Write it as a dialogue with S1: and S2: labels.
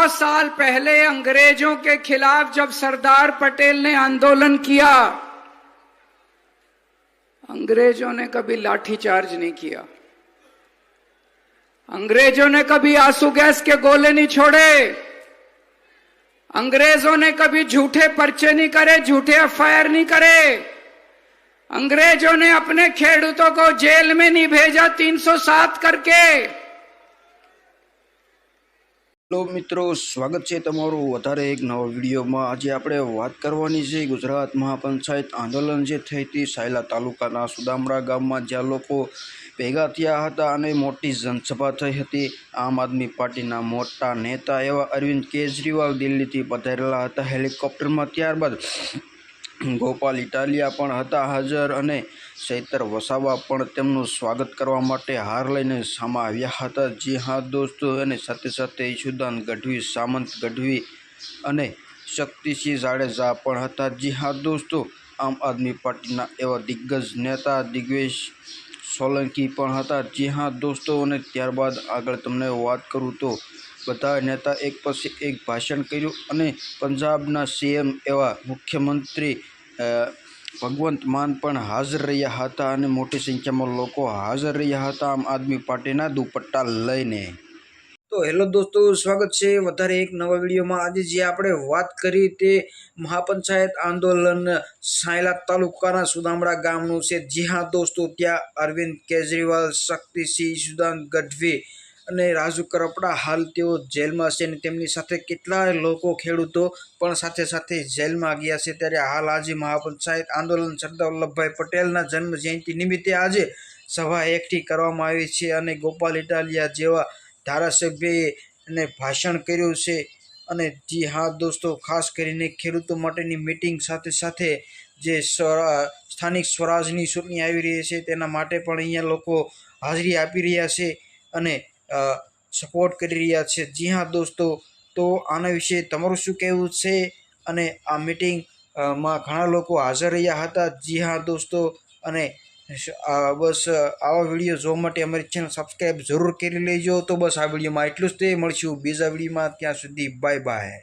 S1: सौ साल पहले अंग्रेज़ों के खिलाफ जब सरदार पटेल ने आंदोलन किया, अंग्रेज़ों ने कभी लाठीचार्ज नहीं किया। अंग्रेज़ों ने कभी आँसू गैस के गोले नहीं छोड़े। अंग्रेज़ों ने कभी झूठे पर्चे नहीं करे, झूठे एफआईआर नहीं करे। अंग्रेज़ों ने अपने खेडूतों को जेल में नहीं भेजा 307 करके।
S2: હેલો મિત્રો, સ્વાગત છે તમારું વધારે એક નવા વિડીયોમાં. આજે આપણે વાત કરવાની છે ગુજરાત મહાપંચાયત આંદોલન જે થઈ હતી સાયલા તાલુકાના સુદામડા ગામમાં, જ્યાં લોકો ભેગા થયા હતા અને મોટી જનસભા થઈ હતી. આમ આદમી પાર્ટીના મોટા નેતા એવા અરવિંદ કેજરીવાલ દિલ્હીથી પધારેલા હતા. હેલિકોપ્ટરમાં ત્યારબાદ ગોપાલ ઇટાલિયા પણ હતા હાજર અને ચૈતર વસાવા પણ તેમનું સ્વાગત કરવા માટે હાર લઈને સામા આવ્યા હતા. જી હા, દોસ્તો, અને સાથે સાથે ઈશુદાન ગઢવી, સામંત ગઢવી અને શક્તિસિંહ જાડેજા પણ હતા. જી હા, દોસ્તો, આમ આદમી પાર્ટીના એવા દિગ્ગજ નેતા દિગ્વેશ સોલંકી પણ હતા. જી હા, દોસ્તો, અને ત્યારબાદ આગળ તમને વાત કરું તો બધા નેતા એક પછી એક ભાષણ કર્યું અને પંજાબના સીએમ એવા મુખ્યમંત્રી ભગવંત માન પણ હાજર રહ્યા હતા અને મોટી સંખ્યામાં લોકો હાજર રહ્યા હતા આમ આદમી પાર્ટીના દુપટ્ટા લઈને. હેલો દોસ્તો, સ્વાગત છે વધારે એક નવા વિડીયોમાં. આજે જે આપણે વાત કરી તે મહાપંચાયત આંદોલન સાયલા તાલુકાના સુદામડા ગામનું છે. જી હા દોસ્તો, ત્યાં અરવિંદ કેજરીવાલ, શક્તિસિંહ, સુદાન ગઢવી અને રાજુ કરપડા હાલ તેઓ જેલમાં છે અને તેમની સાથે કેટલાય લોકો ખેડૂતો પણ સાથે સાથે જેલમાં ગયા છે. ત્યારે હાલ આજે મહાપંચાયત આંદોલન સરદાર વલ્લભભાઈ પટેલના જન્મ જયંતિ નિમિત્તે આજે સભા એકઠી કરવામાં આવી છે અને ગોપાલ ઇટાલિયા જેવા ધારાસભ્યએ અને ભાષણ કર્યું છે અને જી હા દોસ્તો, ખાસ કરીને ખેડૂતો માટેની મિટિંગ સાથે સાથે જે સ્થાનિક સ્વરાજની ચૂંટણી આવી રહી છે તેના માટે પણ અહીંયા લોકો હાજરી આપી રહ્યા છે અને સપોર્ટ કરી રહ્યા છે. જી હા દોસ્તો, તો આના વિશે તમારું શું કહેવું છે? અને આ મિટિંગમાં ઘણા લોકો હાજર રહ્યા હતા. જી હા દોસ્તો, અને બસ આવા વીડિયો જોવા માટે અમારી ચેનલ સબસ્ક્રાઈબ જરૂર કરી લેજો. તો બસ આ વિડીયોમાં એટલું જ તે. મળશું બીજા વિડીયોમાં ત્યાં સુધી બાય બાય